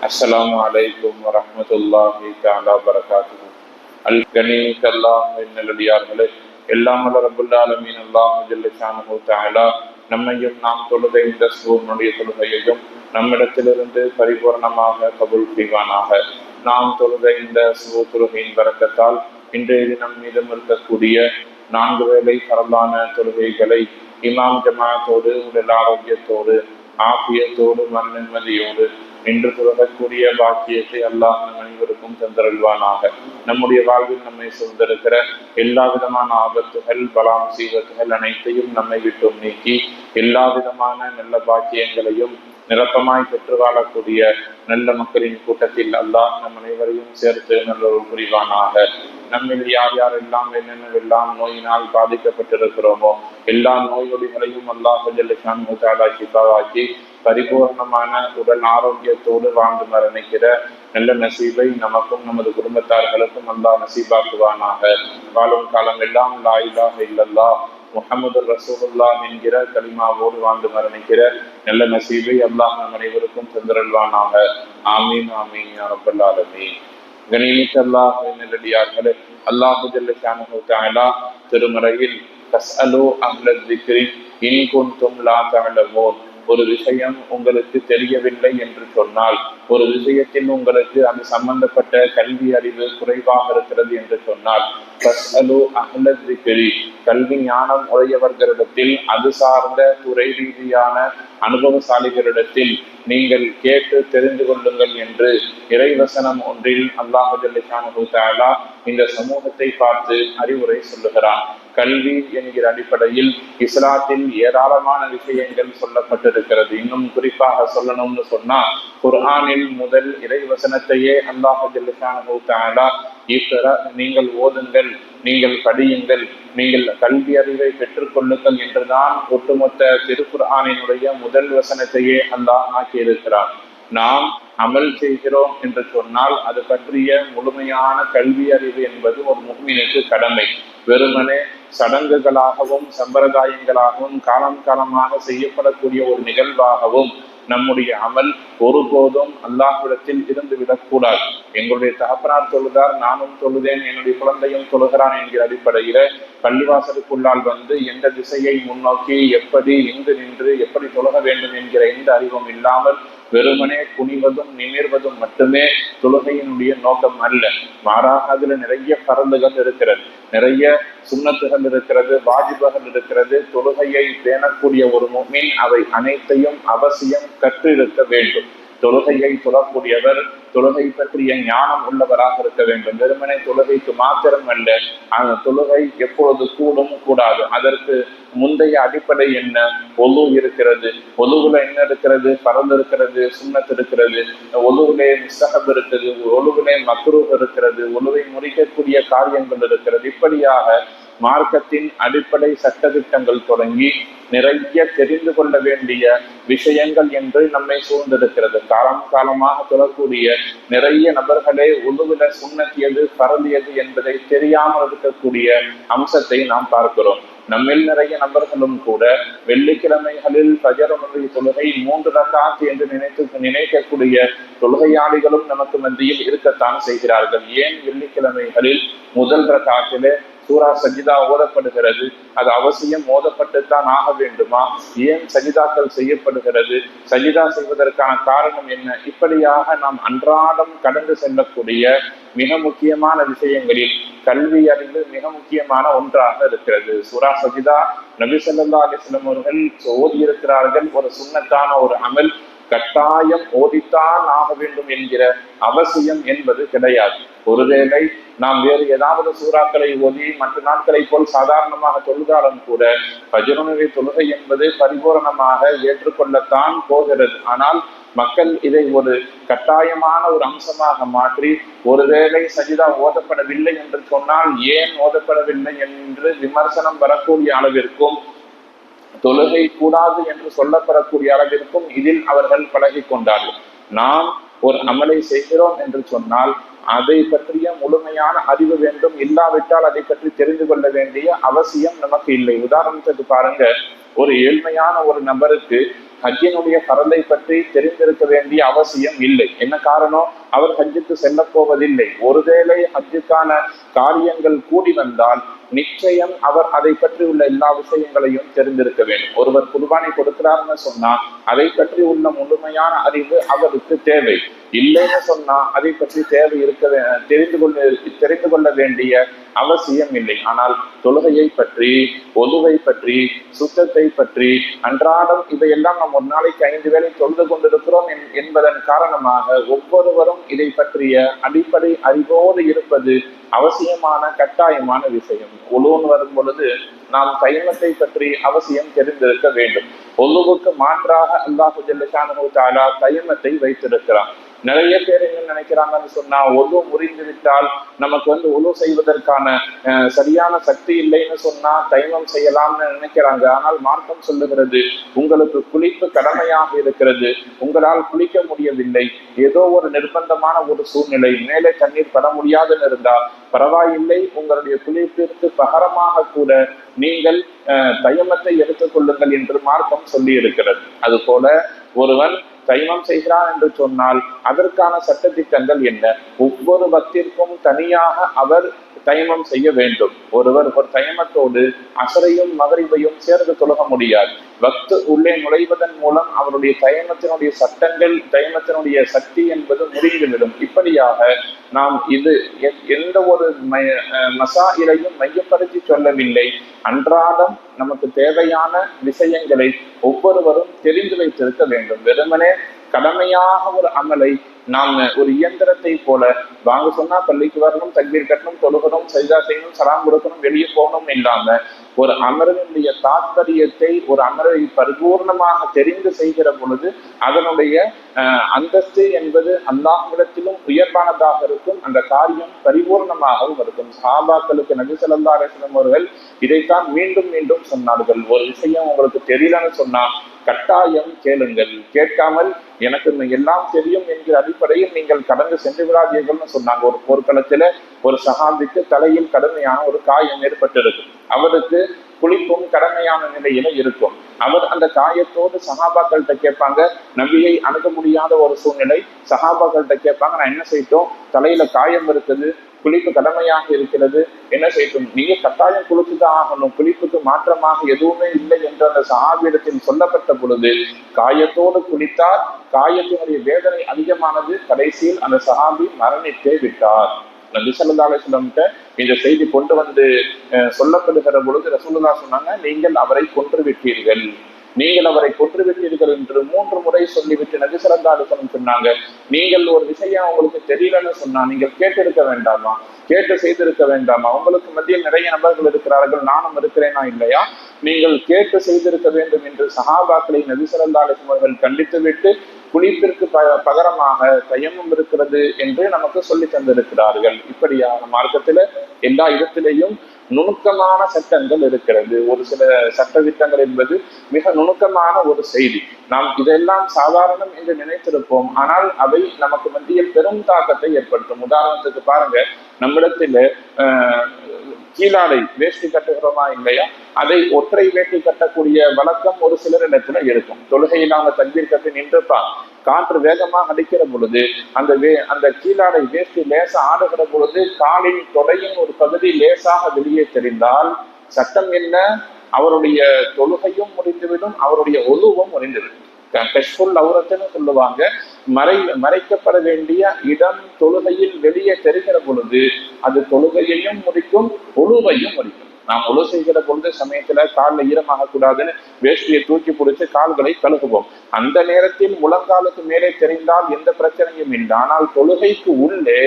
السلام عليكم ورحمة الله تعالى وبركاته الكنيك اللهم எல்லாம் வல்ல ரபுல்லாலமீன் அல்லாஹ் ஜல்லஷானு தாலா நம்மையும் நாம் தொழுகை இந்த சூரனுடைய தொழுகையையும் நம்மிடத்திலிருந்து பரிபூர்ணமாக கபுல் செய்வானாக. நாம் தொழுத இந்த சுவ தொழுகையின் வரக்கத்தால் இன்றைய தினம் மீதம் இருக்கக்கூடிய நான்கு வேலை பரவான தொழுகைகளை இமாம் ஜமாத்தோடு உடல் ஆரோக்கியத்தோடு ஆப்பியத்தோடு மன நிம்மதியோடு நின்று துறக்கக்கூடிய பாக்கியத்தை அல்லாஹ் நம் அனைவருக்கும் தந்தருள்வானாக. நம்முடைய வாழ்வில் நம்மை சூழ்ந்திருக்கிற எல்லா விதமான ஆபத்துகள் பலாம் சீவத்துகள் அனைத்தையும் நம்மை விட்டும் நீக்கி எல்லா விதமான நல்ல பாக்கியங்களையும் நிரப்பமாய் பெற்று வாழக்கூடிய நல்ல மக்களின் கூட்டத்தில் அல்லாஹ் நம் அனைவரையும் சேர்த்து நல்ல ஒரு புரிவானாக. நம்மில் யார் யார் எல்லாம் என்னென்ன என்னென்னவெல்லாம் நோயினால் பாதிக்கப்பட்டிருக்கிறோமோ எல்லா நோய் நொடிகளையும் அல்லாஹ் ஜல்லிஷான் ஷிஃபாவாக்கி பரிபூர்ணமான உடல் ஆரோக்கியத்தோடு வாழ்ந்து மரணிக்கிற நல்ல நசீபை நமக்கும் நமது குடும்பத்தார்களுக்கும் அல்லாஹ் நசீபாக்குவானாக. வாழும் காலம் எல்லாம் லாயிலாக இல்லல்லா முகமது ரசூலுல்லா என்கிற கலிமாவோடு வாழ்ந்து மரணிக்கிற நல்ல நசீபை அல்லாஹ் நம் அனைவருக்கும் தந்திரல்வானாக ஆமீன் ஆமீன் ரப்பல் ஆலமீன். கணிமிக்க அல்லாஹ் நல்லடியார்களே அல்லாஹு ஜல்ல திருமறையில் தஸ்அலு அஹ்லத் திக்ரி இன் குன்தும் லா தஅலமூன். ஒரு விஷயம் உங்களுக்கு தெரியவில்லை என்று சொன்னால் ஒரு விஷயத்தில் உங்களுக்கு அது சம்பந்தப்பட்ட கல்வி அறிவு குறைவாக இருக்கிறது என்று சொன்னால் கல்வி ஞானம் உடையவர்களிடத்தில் அது சார்ந்த துறை ரீதியான அனுபவசாலிகளிடத்தில் நீங்கள் கேட்டு தெரிந்து கொள்ளுங்கள் என்று இறைவசனம் ஒன்றில் அல்லாஹு இந்த சமூகத்தை பார்த்து அறிவுரை சொல்லுகிறான். கல்வி என்கிற அடிப்படையில் இஸ்லாத்தில் ஏராளமான விஷயங்கள் சொல்லப்பட்டிருக்கிறது. இன்னும் குறிப்பாக சொல்லணும்னு சொன்னா குர்ஆனில் முதல் இறைவசனத்தையே அல்லாஹு தாலா நீங்கள் ஓதுங்கள் நீங்கள் படியுங்கள் நீங்கள் கல்வி அறிவை பெற்றுக்கொள்ளுங்கள் என்றுதான் ஒட்டுமொத்த திருக்குர்ஆனினுடைய முதல் வசனத்தையே அல்லாஹ் ஆக்கியிருக்கிறார் நாம் அமல் செய்கிறோம் என்று சொன்னால் அது பற்றிய முழுமையான கல்வி அறிவு என்பது ஒரு முக்மீனுக்கு கடமை. வெறுமனே சடங்குகளாகவும் சம்பிரதாயங்களாகவும் காலம் காலமாக செய்யப்படக்கூடிய ஒரு நிகழ்வாகவும் நம்முடைய அமல் ஒருபோதும் அல்லாஹ்விடத்தில் இருந்து விடக்கூடாது. எங்களுடைய தகப்பனார் தொழுதார் நானும் தொழுதேன் என்னுடைய குழந்தையும் தொழுகிறான் என்கிற அடிப்படையில பள்ளிவாசலுக்குள்ளால் வந்து எந்த திசையை முன்னோக்கி எப்படி எங்கு நின்று எப்படி தொழுக வேண்டும் என்கிற எந்த அறிவும் இல்லாமல் வெறுமனே குனிவதும் நிமிர்வதும் மட்டுமே தொழுகையினுடைய நோக்கம் அல்ல. மாறாக அதுல நிறைய பரந்துகள் இருக்கிறது. நிறைய சுண்ணத்துகள் இருக்கிறது வாஜிபுகள் இருக்கிறது. தொழுகையை பேணக்கூடிய ஒரு மீன் அவை அனைத்தையும் அவசியம் கற்றிருக்க வேண்டும். தொழுகையை சொல்லக்கூடியவர் தொழுகை பற்றிய ஞானம் உள்ளவராக இருக்க வேண்டும். வெறுமனை தொழுகைக்கு மாத்திரம் அல்ல அந்த தொழுகை எப்பொழுது கூடும் கூடாது. அதற்கு முந்தைய அடிப்படை என்ன? ஒலு இருக்கிறது. ஒலுவுல என்ன இருக்கிறது? பறந்து இருக்கிறது சுண்ணத்து இருக்கிறது. ஒலுவிலே மிஸ்தகப் இருக்குது. ஒலுவிலே மக்ரூப் இருக்கிறது. ஒலுவை முறிக்கக்கூடிய காரியங்கள் இருக்கிறது. இப்படியாக மார்க்கத்தின் அடிப்படை சட்டத்திட்டங்கள் தொடங்கி நிறைய தெரிந்து கொள்ள வேண்டிய விஷயங்கள் என்று நம்மை சூழ்ந்திருக்கிறது. காலம் காலமாக தொழக்கூடிய நிறைய நபர்களே உழுவில சுண்ணத்தியது பரவியது என்பதை தெரியாமல் இருக்கக்கூடிய அம்சத்தை நாம் பார்க்கிறோம். நம்மில் நிறைய நபர்களும் கூட வெள்ளிக்கிழமைகளில் பஜரமுறை தொழுகை மூன்று ரக்காத்து என்று நினைத்து நினைக்கக்கூடிய தொழுகையாளிகளும் நமக்கு மத்தியில் இருக்கத்தான் செய்கிறார்கள். ஏன் வெள்ளிக்கிழமைகளில் முதல் ரக்காத்திலே சூரா சஜிதா ஓதப்படுகிறது. அது அவசியம் ஓதப்பட்டுத்தான் ஆக வேண்டுமா? ஏன் சஜிதாக்கள் செய்யப்படுகிறது? சஜிதா செய்வதற்கான காரணம் என்ன? இப்படியாக நாம் அன்றாடம் கடந்து செல்லக்கூடிய மிக முக்கியமான விஷயங்களில் கல்வி அறிவு மிக முக்கியமான ஒன்றாக இருக்கிறது. சூரா சஜிதா நபி சொல்லா அலிஸ்லம் அவர்கள் ஓதி இருக்கிறார்கள் ஒரு சுண்ணத்தான ஒரு அமல் கட்டாயம் ஓதித்தான் ஆக வேண்டும் என்கிற அவசியம் என்பது கிடையாது. ஒருவேளை நாம் வேறு ஏதாவது சூறாக்களை ஓதி மற்ற நாட்களை போல் சாதாரணமாக தொழுதாலும் கூட பஜனுடைய தொழுகை என்பது பரிபூரணமாக ஏற்றுக்கொள்ளத்தான் போகிறது. ஆனால் மக்கள் இதை ஒரு கட்டாயமான ஒரு அம்சமாக மாற்றி ஒருவேளை சஜிதா ஓதப்படவில்லை என்று சொன்னால் ஏன் ஓதப்படவில்லை என்று விமர்சனம் வரக்கூடிய அளவிற்கும் தொழுகை கூடாது என்று சொல்லப்படக்கூடிய அளவிற்கும் இதில் அவர்கள் பழகி கொண்டார்கள் நாம் ஒரு அமலை செய்கிறோம் என்று சொன்னால் அதை பற்றிய முழுமையான அறிவு வேண்டும். இல்லாவிட்டால் அதை பற்றி தெரிந்து கொள்ள வேண்டிய அவசியம் நமக்கு இல்லை. உதாரணத்துக்கு பாருங்க ஒரு ஏழ்மையான ஒரு நபருக்கு ஹஜ்ஜினுடைய பரந்தை பற்றி தெரிந்திருக்க வேண்டிய அவசியம் இல்லை. என்ன காரணம்? அவர் ஹஜ்ஜுக்கு செல்ல போவதில்லை ஒருவேளை ஹஜ்ஜுக்கான காரியங்கள் கூடி வந்தால் நிச்சயம் அவர் அதை பற்றி உள்ள எல்லா விஷயங்களையும் தெரிந்திருக்க வேண்டும். ஒருவர் குர்பானை கொடுக்கிறார்னு சொன்னா அதை பற்றி உள்ள முழுமையான அறிவு அவருக்கு தேவை. இல்லைன்னு சொன்னா அதை பற்றி தேவை இருக்க வே- தெரிந்து கொள்ள தெரிந்து கொள்ள வேண்டிய அவசியம் இல்லை. ஆனால் தொழுகையை பற்றி ஒதுவை பற்றி சுத்தத்தை பற்றி அன்றாடம் இதையெல்லாம் நாம் ஒரு நாளைக்கு ஐந்து வேளை தொழுது கொண்டிருக்கிறோம் என்- என்பதன் காரணமாக ஒவ்வொருவரும் இதை பற்றிய அடிப்படை அறிவோடு இருப்பது அவசியமான கட்டாயமான விஷயம். உழுவுன்னு வரும் பொழுது நாம் கைமத்தை பற்றி அவசியம் தெரிந்திருக்க வேண்டும். ஒழுவுக்கு மாற்றாக அல்லாஹு ஜல்லஷானு தாலா தைமத்தை வைத்திருக்கிறான். நிறைய பேர் என்ன நினைக்கிறாங்கன்னு சொன்னா ஒழு முறிந்து விட்டால் நமக்கு வந்து ஒழு செய்வதற்கான சரியான சக்தி இல்லைன்னு சொன்னா தைமம் செய்யலாம்னு நினைக்கிறாங்க. ஆனால் மார்க்கம் சொல்லுகிறது உங்களுக்கு குளிப்பு கடமையாக இருக்கிறது. உங்களால் குளிக்க முடியவில்லை. ஏதோ ஒரு நிர்பந்தமான ஒரு சூழ்நிலை மேலே தண்ணீர் பட முடியாதுன்னு இருந்தால் பரவாயில்லை உங்களுடைய குளிப்பிற்கு பகரமாக கூட நீங்கள் தயமத்தை எடுத்துக்கொள்ளுங்கள் எடுத்துக் கொள்ளுங்கள் என்று மார்க்கம் சொல்லி இருக்கிறது அது போல ஒருவன் தைமம் செய்கிறான் என்று சொன்னால் அதற்கான சட்டத்திட்டங்கள் என்ன? ஒவ்வொரு பக்திற்கும் தனியாக அவர் தைமம் செய்ய வேண்டும். ஒருவர் ஒரு தயமத்தோடு அசரையும் மகரிவையும் சேர்ந்து தொழக முடியாது. பக்து உள்ளே நுழைவதன் மூலம் அவருடைய தயமத்தினுடைய சட்டங்கள் தைமத்தினுடைய சக்தி என்பது முடிந்துவிடும் இப்படியாக நாம் இது எந்த ஒரு அஹ் மசாயிலையும் மையப்படுத்தி சொல்லவில்லை. அன்றாடம் நமக்கு தேவையான விஷயங்களை ஒவ்வொருவரும் தெரிந்து வைத்திருக்க வேண்டும். வெறுமனே கடமையாக ஒரு அமலை நாம் ஒரு இயந்திரத்தை போல வாங்க சொன்னா பள்ளிக்கு வரணும் தக்பீர் கட்டணும் தொழுகணும் சைதா செய்யணும் சலாம் கொடுக்கணும் வெளியே போகணும் இல்லாம ஒரு அமர்வினுடைய தாத்பரியத்தை ஒரு அமர்வை பரிபூர்ணமாக தெரிந்து செய்கிற பொழுது அதனுடைய அந்தஸ்து என்பது அல்லாஹ்விடத்திலும் உயர்வானதாக இருக்கும். அந்த காரியம் பரிபூர்ணமாகவும் இருக்கும். சாபாக்களுக்கு நபி ஸல்லல்லாஹு அலைஹி அவர்கள் இதைத்தான் மீண்டும் மீண்டும் சொன்னார்கள். ஒரு விஷயம் உங்களுக்கு தெரியலன்னு சொன்னா கட்டாயம் கேளுங்கள். கேட்காமல் எனக்கு எல்லாம் தெரியும் என்கிற அடிப்படையில் நீங்கள் கடந்து சென்று விடாதீர்கள்னு சொன்னாங்க. ஒரு போர்க்களத்துல ஒரு சகாந்திக்கு தலையில் கடுமையான ஒரு காயம் ஏற்பட்டிருக்கும் அவருக்கு குளிப்பும் கடமையான நிலையில இருக்கும். அவர் அந்த காயத்தோடு சகாபாக்கள்கிட்ட கேட்பாங்க நபியை அணுக முடியாத ஒரு சூழ்நிலை. சகாபாக்கள்கிட்ட கேட்பாங்க நான் என்ன செய்யட்டும் தலையில காயம் இருக்குது. குளிப்பு கடமையாக இருக்கிறது. என்ன செய்யும் நீங்க கட்டாயம் குளித்துதான் ஆகணும். குளிப்புக்கு மாற்றமாக எதுவுமே இல்லை என்று அந்த சஹாபியிடத்தில் சொல்லப்பட்ட பொழுது காயத்தோடு குளித்தார் காயத்தினுடைய வேதனை அதிகமானது. கடைசியில் அந்த சஹாபி மரணித்தே விட்டார். நபி ஸல்லல்லாஹு இந்த செய்தி கொண்டு வந்து அஹ், சொல்லப்படுகிற பொழுது ரசூலுல்லாஹ் சொன்னாங்க நீங்கள் அவரை கொன்று விட்டீர்கள். நீங்கள் அவரை கொன்று விட்டீர்கள் என்று மூன்று முறை சொல்லிவிட்டு நபி ஸல்லல்லாஹு சொன்னாங்க. நீங்கள் ஒரு விஷயம் உங்களுக்கு தெரியலன்னு சொன்னா நீங்கள் கேட்டிருக்க வேண்டாமா? கேட்டு செய்திருக்க வேண்டாமா? உங்களுக்கு மத்தியில் நிறைய நபர்கள் இருக்கிறார்கள் நானும் இருக்கிறேனா இல்லையா? நீங்கள் கேட்டு செய்திருக்க வேண்டும் என்று சஹாபாக்களை நபி ஸல்லல்லாஹு அலைஹி வஸல்லம் கண்டித்துவிட்டு குளிப்பிற்கு ப பகரமாக தயமும் இருக்கிறது என்று நமக்கு சொல்லி தந்திருக்கிறார்கள். இப்படியான மார்க்கத்துல எல்லா இடத்திலேயும் நுணுக்கமான சட்டங்கள் இருக்கிறது ஒரு சில சட்ட திட்டங்கள் என்பது மிக நுணுக்கமான ஒரு செய்தி. நாம் இதெல்லாம் சாதாரணம் என்று நினைத்திருப்போம். ஆனால் அவை நமக்கு மத்தியில் பெரும் தாக்கத்தை ஏற்படுத்தும். உதாரணத்துக்கு பாருங்க. நம்மிடத்தில் கீழாடை வேஷ்டி கட்டுகிறோமா இல்லையா? அதை ஒற்றை வேட்டி கட்டக்கூடிய வழக்கம் ஒரு சிலரிடத்துல இருக்கும். தொழுகையில் அவங்க தண்ணீர் கட்டி நின்றுப்பாங்க காற்று வேகமாக அடிக்கிற பொழுது அந்த வே அந்த கீழாடை வேஷ்டி லேசா ஆடுகிற பொழுது காலின் தொடையின் ஒரு பகுதி லேசாக வெளியே தெரிந்தால் சட்டம் என்ன? அவருடைய தொழுகையும் முடிந்துவிடும் அவருடைய ஒழுவும் முடிந்துவிடும். கஷ்புல் அவுரத்துன்னு சொல்லுவாங்க. மறை மறைக்கப்பட வேண்டிய இடம் தொழுகையில் வெளியே தெரிகிற பொழுது அது தொழுகையையும் முடிக்கும் ஒழுவையும் முடிக்கும். நாம் உழவு செய்கிற பொழுது சமயத்துல காலில் ஈரமாக கூடாதுன்னு வேஷ்டியை தூக்கி பிடிச்சு கால்களை கழுகுவோம். அந்த நேரத்தில் முழங்காலுக்கு மேலே தெரிந்தால் எந்த பிரச்சனையும் இல்லை. ஆனால் தொழுகைக்கு உள்ளே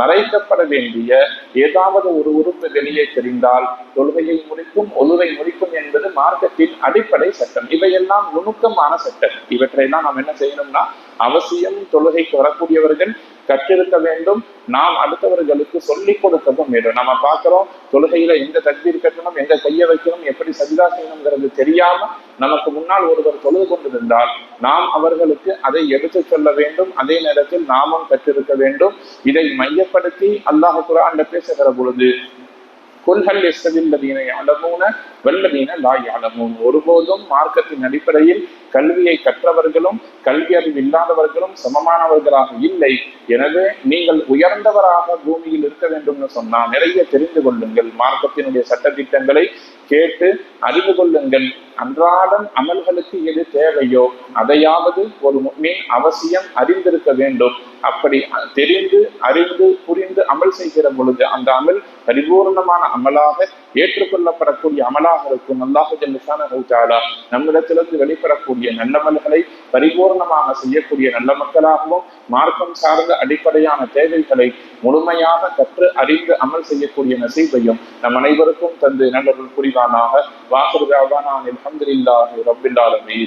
மறைக்கப்பட வேண்டிய ஏதாவது ஒரு உறுப்பு வெளியே தெரிந்தால் தொழுகையை முடிக்கும் ஒழுவை முடிக்கும் என்பது மார்க்கத்தின் அடிப்படை சட்டம். இவையெல்லாம் நுணுக்கமான சட்டம். இவற்றையெல்லாம் நாம் என்ன செய்யணும்னா அவசியம் தொழுகைக்கு வரக்கூடியவர்கள் கற்றிருக்க வேண்டும். நாம் அடுத்தவர்களுக்கு சொல்லிக் கொடுக்கவும் வேண்டும். நம்ம பார்க்கிறோம் தொழுகையில எந்த தக்பீர் கட்டணும் எந்த கையை வைக்கணும் எப்படி சஜிதா செய்யணுங்கிறது தெரியாம நமக்கு முன்னால் ஒருவர் தொழுது கொண்டிருந்தால் நாம் அவர்களுக்கு அதை எடுத்து சொல்ல வேண்டும். அதே நேரத்தில் நாமும் கற்றிருக்க வேண்டும். இதை மையப்படுத்தி அல்லாஹ் குரான்ல பேசுகிற பொழுது கொல்ஹல் எஸ்தவில்லதீன யாழமூன வல்லதீன லா யாழமூன் ஒருபோதும் மார்க்கத்தின் அடிப்படையில் கல்வியை கற்றவர்களும் கல்வி அறிவு இல்லாதவர்களும் சமமானவர்களாக இல்லை. எனவே நீங்கள் உயர்ந்தவராக பூமியில் இருக்க வேண்டும்னு சொன்னால் நிறைய தெரிந்து கொள்ளுங்கள். மார்க்கத்தினுடைய சட்டத்திட்டங்களை கேட்டு அறிந்து கொள்ளுங்கள். அன்றாடம் அமல்களுக்கு எது தேவையோ அதையாவது ஒரு மீன் அவசியம் அறிந்திருக்க வேண்டும். அப்படி தெரிந்து அறிந்து புரிந்து அமல் செய்கிற பொழுது அந்த அமல் பரிபூர்ணமான அமலாக ஏற்றுக்கொள்ளப்படக்கூடிய அமலாக இருக்கும் அல்லாஹு ஜல்லிசானா நம்மிடத்திலிருந்து வெளிப்படக்கூடிய நல்லமல்களை பரிபூர்ணமாக செய்யக்கூடிய நல்ல மக்களாகவும் மார்க்கம் சார்ந்த அடிப்படையான தேவைகளை முழுமையாக கற்று அறிந்து அமல் செய்யக்கூடிய நசீபையும் நம் அனைவருக்கும் தந்து நல்லவர்கள் புரிவானாக. வாக்குறுதி அல்ஹம்துலில்லாஹி ரப்பில் ஆலமீன்.